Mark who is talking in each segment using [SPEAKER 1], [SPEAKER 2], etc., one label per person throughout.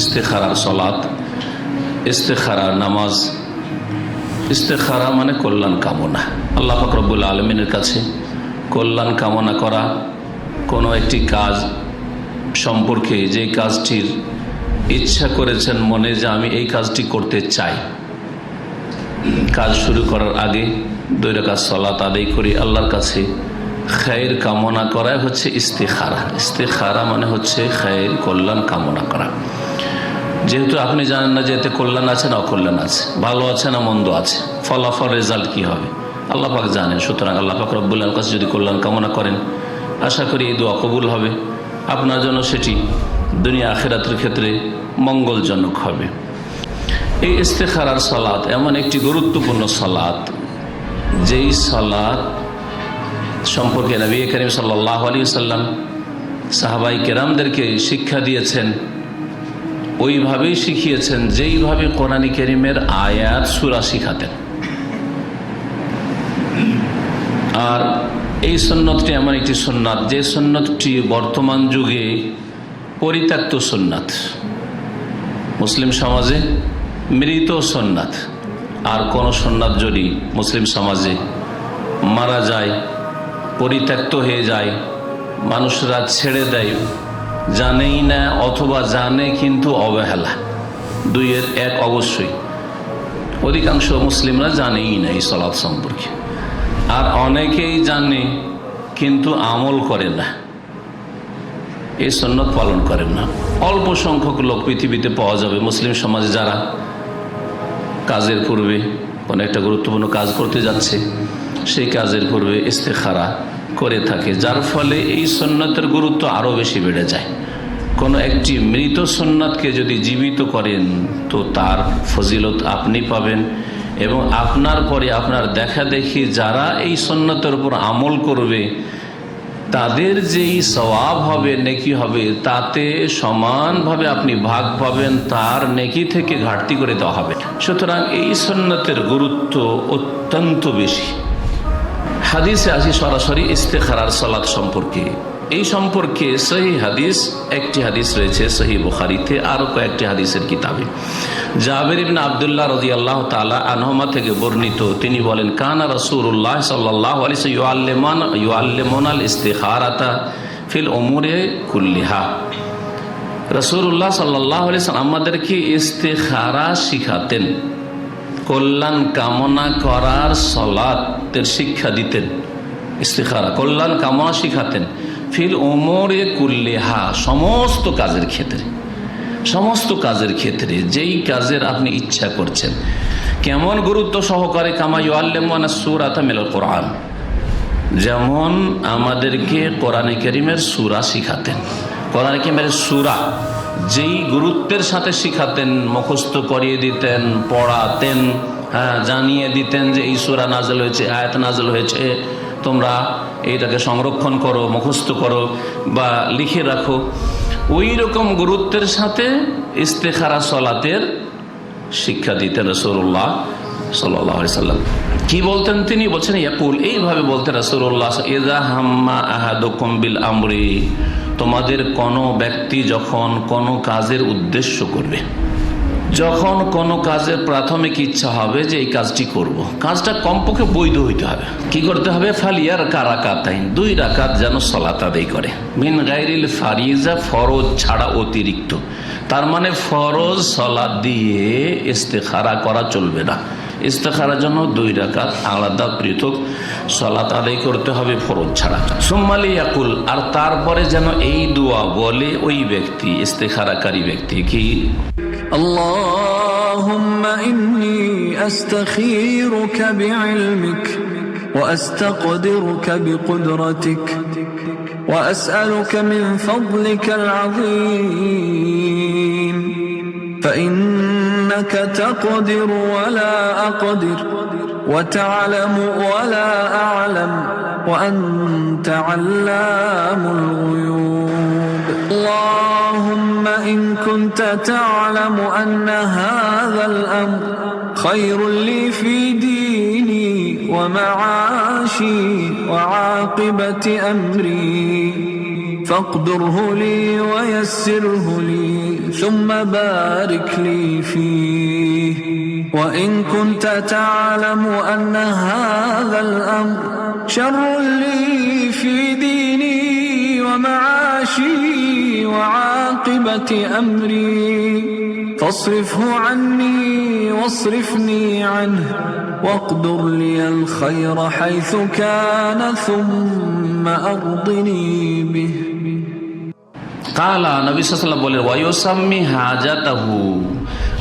[SPEAKER 1] ইস্তেখারার সলাত ইস্তেখারার নামাজ, ইস্তেখারা মানে কল্যাণ কামনা। আল্লাহ ফকরবুল আলমিনের কাছে কল্যাণ কামনা করা কোনো একটি কাজ সম্পর্কে যে কাজটির ইচ্ছা করেছেন মনে যে আমি এই কাজটি করতে চাই। কাজ শুরু করার আগে দুই রেখা সলাত আদায় করি, আল্লাহর কাছে খায়ের কামনা করাই হচ্ছে ইস্তেখারা। ইস্তেখারা মানে হচ্ছে খায়ের কল্যাণ কামনা করা। যেহেতু আপনি জানেন না যে এতে কল্যাণ আছে না অকল্যাণ আছে। ভালো আছে না মন্দ আছে? ফলাফল রেজাল্ট কি হবে? আল্লাহ পাক জানেন। সুতরাং আল্লাহ পাক কাছে যদি কল্যাণ কামনা করেন, আশা করি এই দোয়া কবুল হবে। আপনার জন্য সেটি দুনিয়া আখেরাতের ক্ষেত্রে মঙ্গলজনক হবে। এই ইস্তেখারার সালাত এমন একটি গুরুত্বপূর্ণ সালাত, যেই সালাত সম্পর্কে নবী করিম সাল্লাহ আলী সাল্লাম সাহাবাই কেরামদেরকে শিক্ষা দিয়েছেন। ওইভাবেই শিখিয়েছেন, যেইভাবে কোরআনী করিমের আয়াত সুরা শিখাতেন। আর এই সন্ন্যতটি এমন একটি সন্ন্যাত যে সন্ন্যতটি বর্তমান যুগে পরিত্যক্ত সন্ন্যাত মুসলিম সমাজে মৃত সন্ন্যাত আর কোন সন্ন্যাত যদি মুসলিম সমাজে মারা যায়, পরিত্যক্ত হয়ে যায়, মানুষরা ছেড়ে দেয় জানেই না অথবা জানে কিন্তু অবহেলা। দুইয়ের এক অবশ্যই। অধিকাংশ মুসলিমরা জানেই না এই সলাৎ সম্পর্কে। আর অনেকেই জানে, কিন্তু আমল করে না। এই সন্ন্যত পালন করেন না। অল্প সংখ্যক লোক পৃথিবীতে পাওয়া যাবে মুসলিম সমাজে যারা কাজের পূর্বে কোনো একটা গুরুত্বপূর্ণ কাজ করতে যাচ্ছে। সেই কাজের পূর্বে ইস্তেখারা করে থাকে, যার ফলে এই সন্ন্যতের গুরুত্ব আরও বেশি বেড়ে যায়। কোনো একটি মৃত সন্ন্যতকে যদি জীবিত করেন, তো তার ফজিলত আপনি পাবেন এবং আপনার পরে আপনার দেখা দেখি যারা এই সন্ন্যতের উপর আমল করবে, তাদের যেই স্বভাব হবে, নেকি হবে, তাতে সমানভাবে আপনি ভাগ পাবেন, তার নেকি থেকে ঘাটতি করে দেওয়া হবে। সুতরাং এই সন্ন্যতের গুরুত্ব অত্যন্ত বেশি। হাদিসে আসি সরাসরি ইস্তেখারার সালাত সম্পর্কে। এই সম্পর্কে সহি হাদিস, একটি হাদিস রয়েছে সহি বুখারিতে, আরও কয়েকটি হাদিসের কিতাবে। জাবের ইবিন আবদুল্লাহ রদি আল্লাহ তালা আনহমা থেকে বর্ণিত, তিনি বলেন, কানা রসুল্লাহ সাল্লাহ আলি ইউআল্লেমান, ইউআল্লেমনাল ইস্তেখারাতা ফিল ওমরে কুল্লিহা। রসুল্লাহ সাল্লাহ আলি আমাদেরকে ইস্তেখারা শিখাতেন। কল্যাণ কামনা করার সলাতের শিক্ষা দিতেন। ইস্তেখারা, কল্যাণ কামনা শিখাতেন। ফিল ওমরে কুল্লেহা, সমস্ত কাজের ক্ষেত্রে। সমস্ত কাজের ক্ষেত্রে যেই কাজের আপনি ইচ্ছা করছেন। কেমন গুরুত্ব সহকারে কামাই আল্লেমানা সুরাতা কোরআন। যেমন আমাদেরকে কোরআনে করিমের সুরা শিখাতেন। কোরআনে করিমের সুরা যেই গুরুত্বের সাথে শিখাতেন, মুখস্থ করিয়ে দিতেন, পড়াতেন হ্যাঁ জানিয়ে দিতেন যে এই সুরা নাজল হয়েছে আয়াত নাজল হয়েছে, তোমরা এইটাকে সংরক্ষণ করো, মুখস্থ করো বা লিখে রাখো। ওই রকম গুরুত্বের সাথে ইস্তেখারা সলাতের শিক্ষা দিতেন রসুল্লাহ সাল্লাম। কি বলতেন তিনি? বলছেন, ইয়াকুল, এইভাবে বলতেন রসুল্লাহ বিল আমরি তোমাদের কোনো ব্যক্তি যখন কোনো কাজের উদ্দেশ্য করবে, যখন কোনো কাজের প্রাথমিক ইচ্ছা হবে যে এই কাজটি করব। কাজটা কমপক্ষে বৈধ হইতে হবে। কি করতে হবে? ফালিয়ার কারাকাতাইন, দুই রাকাত যেন সলাত আদায় করে। মিন গাইরিল ফারিজা, ফরজ ছাড়া অতিরিক্ত। তার মানে ফরজ সলাদ দিয়ে ইস্তেখারা করা চলবে না। ইস্তেখারার জন্য দুই রাকাত আলাদা পৃথক সলাত আদায় করতে হবে ফরজ ছাড়া সোম্মালি ইয়াকুল আর তারপরে যেন এই দোয়া বলে ওই ব্যক্তি ইস্তেখারাকারী ব্যক্তি কি
[SPEAKER 2] اللهم إني أستخيرك بعلمك وأستقدرك بقدرتك وأسألك من فضلك العظيم فإنك تقدر ولا أقدر وتعلم ولا أعلم وأنت علام الغيوب. اللهم إن كنت تعلم أن هذا الأمر خير لي في ديني ومعاشي وعاقبة أمري فاقدره لي ويسره لي. ثم بارك لي فيه. وإن كنت تعلم أن هذا الأمر شر لي في ديني ومعاشي وعاقبة أمري. فاصرفه عني واصرفني عنه واقدر لي الخير حيث كان ثم أرضني به.
[SPEAKER 1] কালা নবী সাল্লাম বলে ওয়াইসাম্মি হাজাতাহু।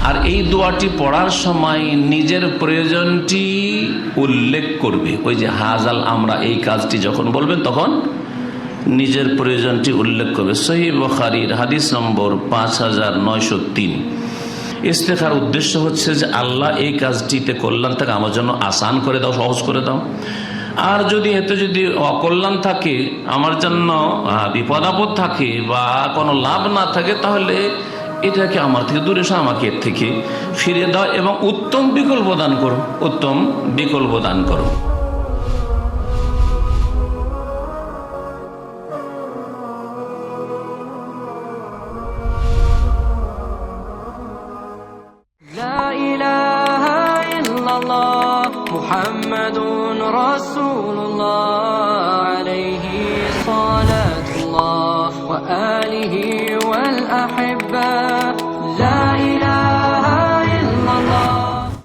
[SPEAKER 1] আর এই দোয়াটি পড়ার সময় নিজের প্রয়োজনটি উল্লেখ করবে। ওই যে হাজাল আমরা এই কাজটি যখন বলবেন তখন নিজের প্রয়োজনটি উল্লেখ করবে। সহি বখারির হাদিস নম্বর পাঁচ হাজার নয়শো তিন। ইস্তেখার উদ্দেশ্য হচ্ছে যে আল্লাহ এই কাজটিতে কল্যাণ থেকে আমার জন্য আসান করে দাও, সহজ করে দাও। আর যদি এতে যদি অকল্যাণ থাকে, আমার জন্য বিপদ আপদ থাকে বা কোনো লাভ না থাকে, তাহলে এটাকে আমার থেকে দূরে সে আমাকে এর থেকে ফিরে দাও এবং উত্তম বিকল্প দান করো, উত্তম বিকল্প দান করো।
[SPEAKER 3] رسول الله عليه صلاة الله وآله والأحبة.